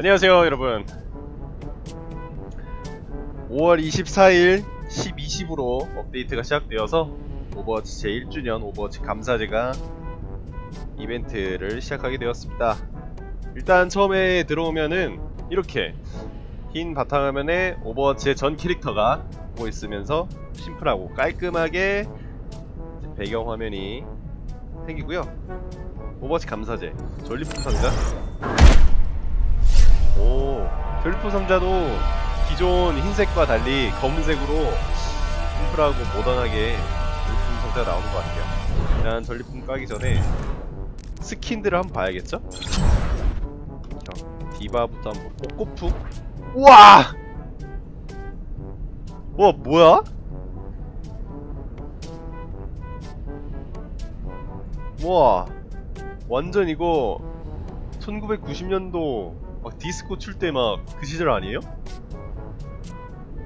안녕하세요 여러분. 5월 24일 12시부로 업데이트가 시작되어서 오버워치 제1주년 오버워치 감사제가 이벤트를 시작하게 되었습니다. 일단 처음에 들어오면은 이렇게 흰 바탕화면에 오버워치의 전 캐릭터가 보고 있으면서 심플하고 깔끔하게 배경화면이 생기고요. 오버워치 감사제 전리품 상자 오 전리품 상자도 기존 흰색과 달리 검은색으로 심플하고 모던하게 전리품 상자가 나오는 것 같아요 일단 전리품 까기 전에 스킨들을 한번 봐야겠죠? 자, 디바부터 한번 꼬꼬프 우와! 와 뭐야? 우와 완전 이거 1990년도 막 디스코 출 때 막 그 시절 아니에요?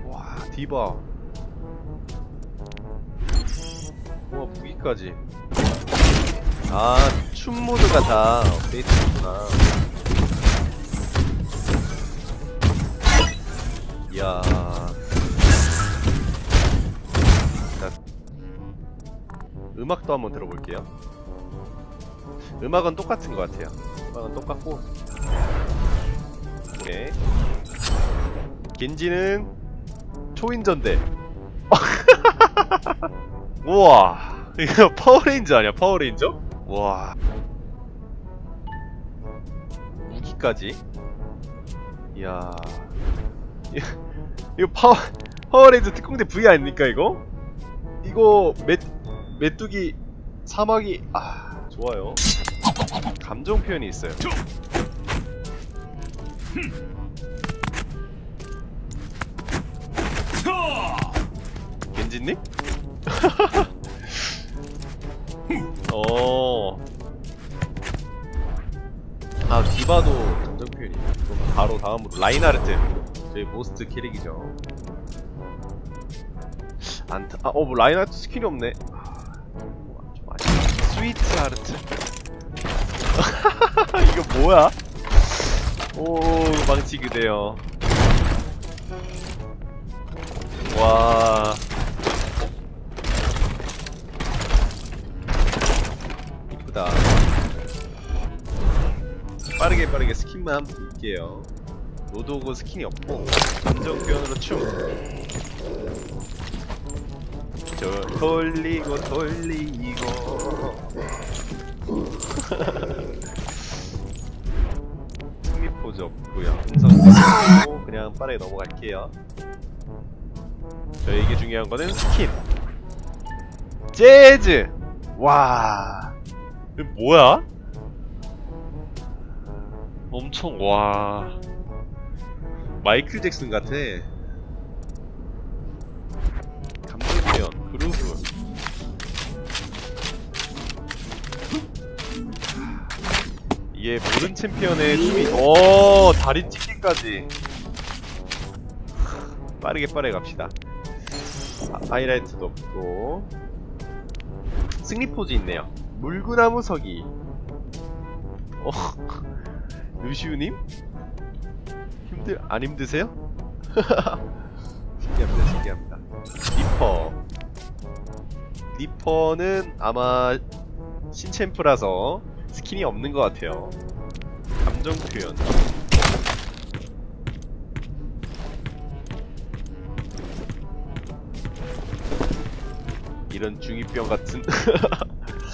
와 디바. 와 무기까지. 아 춤 모드가 다 업데이트됐구나. 이야. 자, 음악도 한번 들어볼게요. 음악은 똑같은 것 같아요. 음악은 똑같고 오케이. 겐지는 초인전대. 우와. 이거 파워레인저 아니야 파워레인저? 와. 무기까지? 이야. 이거 파워 파워레인저 특공대 V 아닙니까 이거? 이거 메 메뚜기 사막이 아 좋아요. 감정 표현이 있어요 겐지님? 어. 아 디바도 감정 표현이. 그럼 바로 다음으로 라인하르트. 저희 모스트 캐릭이죠. 안타. 아어 뭐 라인하르트 스킬이 없네. 아, 좀 아쉽다. 스위트 하르트. 이거 뭐야? 오 망치 그대요. 와. 이쁘다. 빠르게 빠르게 스킨만 한번 볼게요. 로드오고 스킨이 없고 감정 표현으로 춤. 저 돌리고 돌리고. 그냥 빠르게 넘어갈게요. 저에게 중요한 거는 스킨. 재즈. 와. 이거 뭐야? 엄청 와. 마이클 잭슨 같아. 이게 모든 챔피언의 춤이 오 다리 찢기까지. 빠르게 빠르게 갑시다. 아, 하이라이트도 없고. 승리 포즈 있네요. 물구나무 서기. 어 루시우님? 힘들 안 힘드세요? 신기합니다 신기합니다. 리퍼. 리퍼는 아마 신챔프라서 스킨이 없는 것 같아요. 감정 표현. 이런 중이병 같은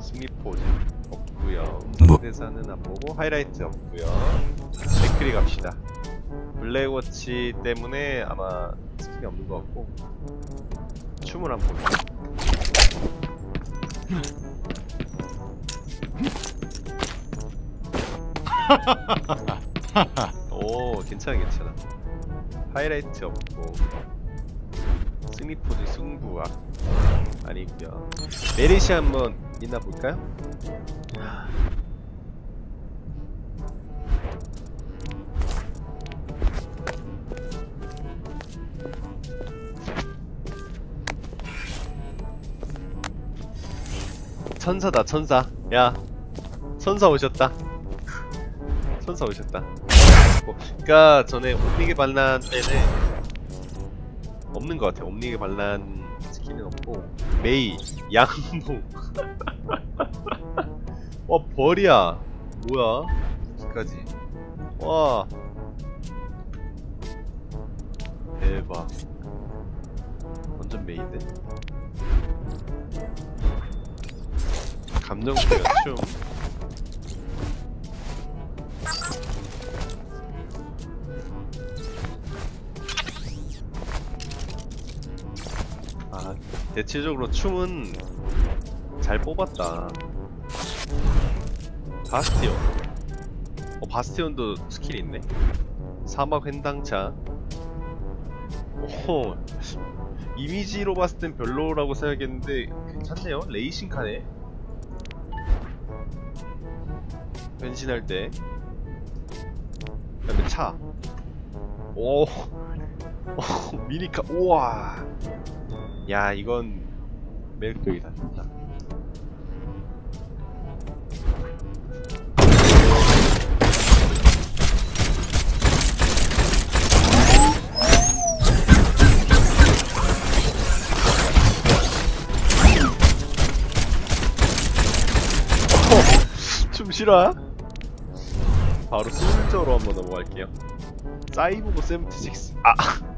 승리 포즈 없고요. 뭐? 대사는 안 보고 하이라이트 없고요. 맥크리 갑시다. 블랙워치 때문에 아마 스킨이 없는 것 같고. 춤을 한번 볼게요 오 괜찮아 괜찮아. 하이라이트 없고. 승리포즈 승부와. 아니고요. 메리시 한번 있나 볼까요? 천사다 천사 야 천사 오셨다 천사 오셨다. 뭐, 그니까 전에 옴니게 반란 때는 없는 것 같아. 옴니게 반란 스킨은 없고 메이, 양봉. 와 벌이야. 뭐야? 여기까지. 와. 대박. 완전 메인데. 감정 표현 춤. 아, 대체적으로 춤은 잘 뽑았다. 바스티온. 어, 바스티온도 스킬 있네. 사막 횡당차. 오, 이미지로 봤을 땐 별로라고 생각했는데 괜찮네요. 레이싱 카네. 변신할 때. 그다음에 차. 오, 오 미니카. 우와. 야 이건 매력적이다 진짜. 춤 싫어? 바로 솔저로 한번 넘어갈게요. 사이보그 76. 아,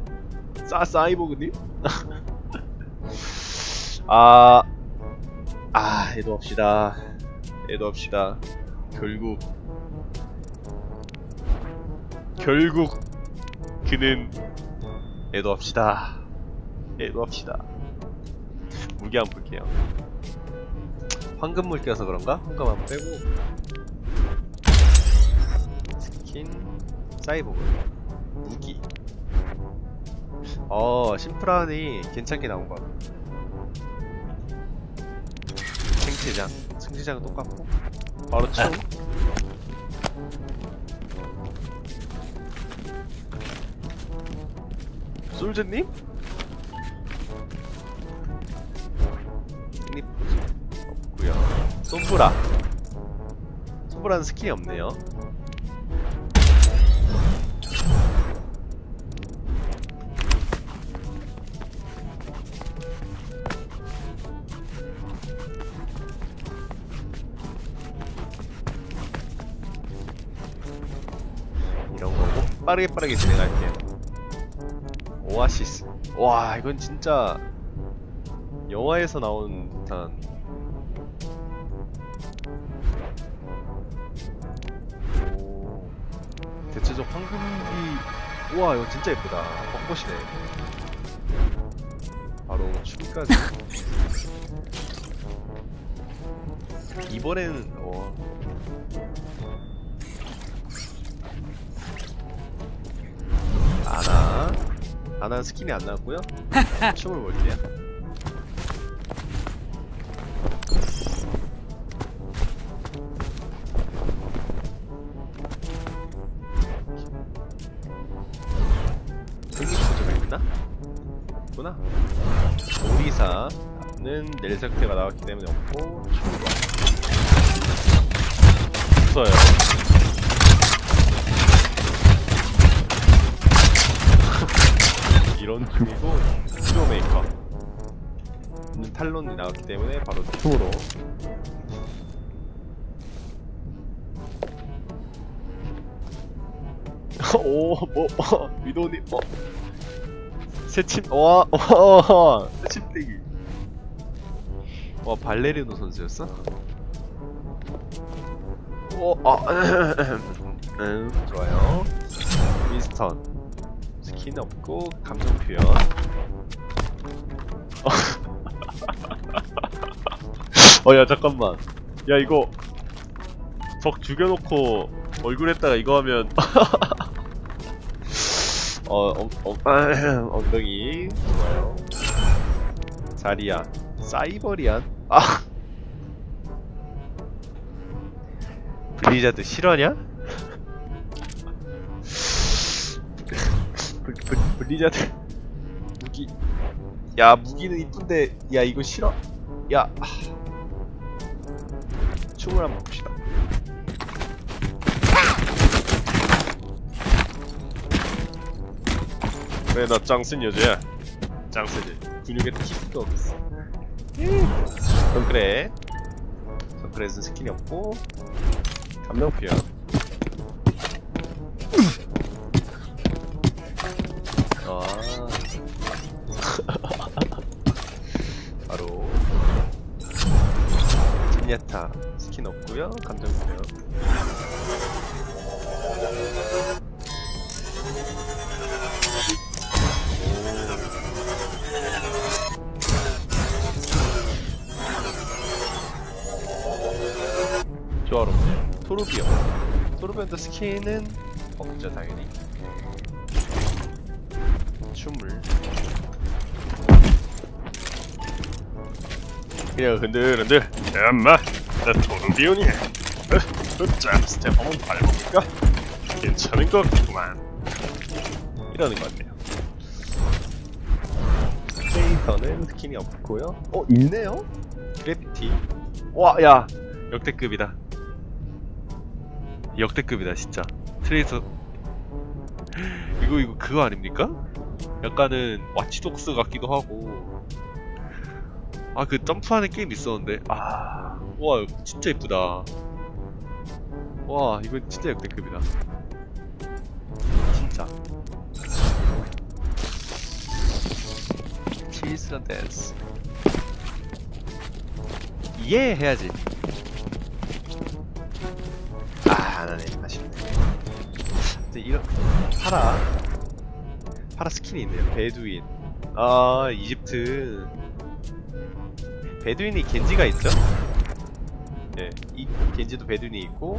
사 사이보그님? 아, 아, 애도 합시다. 애도 합시다. 결국, 결국 그는 애도 합시다. 애도 합시다. 무기 한번 볼게요. 황금물 껴서 그런가? 황금 한번 빼고 스킨 사이보그. 무기. 어 심플하니 괜찮게 나온 것 같아. 생체장. 생체장은 똑같고. 바로 춤 솔즈님? 스킵 없구요. 솜브라. 솜브라는 스킬이 없네요 빠르게 빠르게 진행할게요. 오아시스. 와 이건 진짜 영화에서 나온 듯한. 오. 대체적 황금비 우와 이거 진짜 예쁘다. 벚꽃이네. 바로 춤까지. 이번에는 어 아나 스킨이 안 나왔고요. 춤을 볼게요. 있나? 없구나. 오리사는 넬삭테가 나왔기 때문에 없고 춤과 없어요 이 런 춤이고 스노메이커 는 탈론이 나왔기 때문에 바로 춤으로 오, 뭐, 어, 위도님, 어. 새침, 와, 와, 새침대기. 와, 발레리노 선수였어? 오, 아, 음, 좋아요. 윈스턴. 스킨 없고, 감정 표현. 어, 야, 잠깐만. 야, 이거. 적 죽여놓고 얼굴에다가 이거 하면 어, 엉, 엉, 엉덩이 좋아요 자리안 사이버리안 아 블리자드 실화냐? 불, 불, 블리자드 무기. 야 무기는 이쁜데 야 이거 싫어. 야 춤을 한번 봅시다. 그래 나 짱쓴 여자야? 짱쓰지 근육에 티스도 없어. 전 그래. 전 그래서 스킨이 없고. 감명피야 스킨 없고요 감정 표현 조화롭네요. 토르비온. 토르비온도 스킨은 없죠, 당연히. 춤을. 그냥 흔들흔들. 야, 엄마. 어, 자, 스텝 한번 밟아볼까? 괜찮은 것 같구만. 이러는 것 같네요. 페이터는 스킨이 없고요. 어, 있네요? 그래피티. 와, 야! 역대급이다. 역대급이다 진짜. 트레이서 이거 이거 그거 아닙니까? 약간은 와치독스 같기도 하고. 아 그 점프하는 게임 있었는데 아, 와 진짜 이쁘다. 와 이건 진짜 역대급이다. 진짜. 치즈런 댄스. 예 해야지. 아, 안 하네. 아쉽네. 이제 이런 파라 파라 스킨이 있네요. 베두인. 아, 이집트. 베두인이 겐지가 있죠? 네, 이 겐지도 베두인이 있고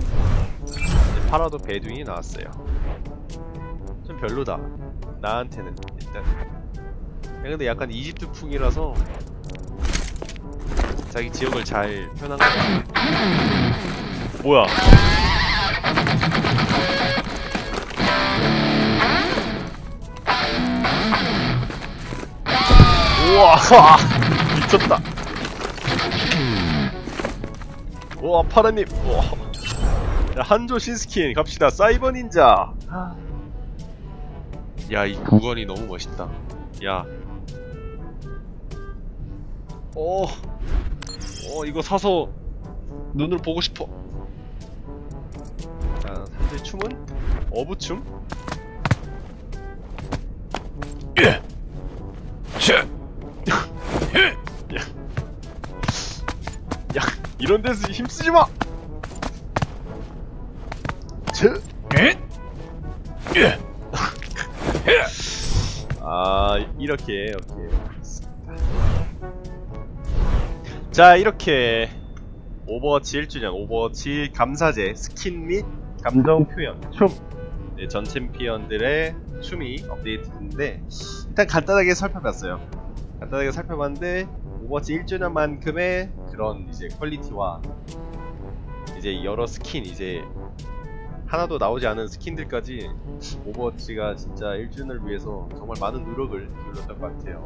이제 파라도 베두인이 나왔어요. 좀 별로다. 나한테는 일단. 야, 근데 약간 이집트 풍이라서 자기 지역을 잘것 같아. 뭐야? 우와 미쳤다 우와 파라님. 우와. 야, 한조 신스킨 갑시다. 사이버 닌자. 야이 구건이 너무 멋있다. 야. 어, 어 이거 사서 눈을 보고 싶어. 자 사실 춤은 어부춤. 야 이런 데서 힘쓰지 마. 저. 아 이렇게 이렇게. 자 이렇게. 오버워치 1주년 오버워치 감사제 스킨 및 감정 표현. 춤. 네, 전 챔피언들의 춤이 업데이트됐는데 일단 간단하게 살펴봤어요. 간단하게 살펴봤는데 오버워치 1주년만큼의 그런 이제 퀄리티와 이제 여러 스킨 이제 하나도 나오지 않은 스킨들까지 오버워치가 진짜 1주년을 위해서 정말 많은 노력을 기울였던 것 같아요.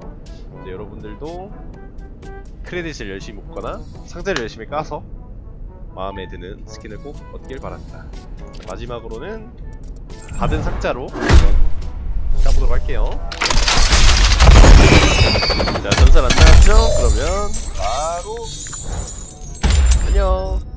이제 여러분들도 크레딧을 열심히 먹거나 상자를 열심히 까서 마음에 드는 스킨을 꼭 얻길 바랍니다. 마지막으로는 받은 상자로 까보도록 할게요 자 전설 안 나왔죠? 그러면. 바로. 안녕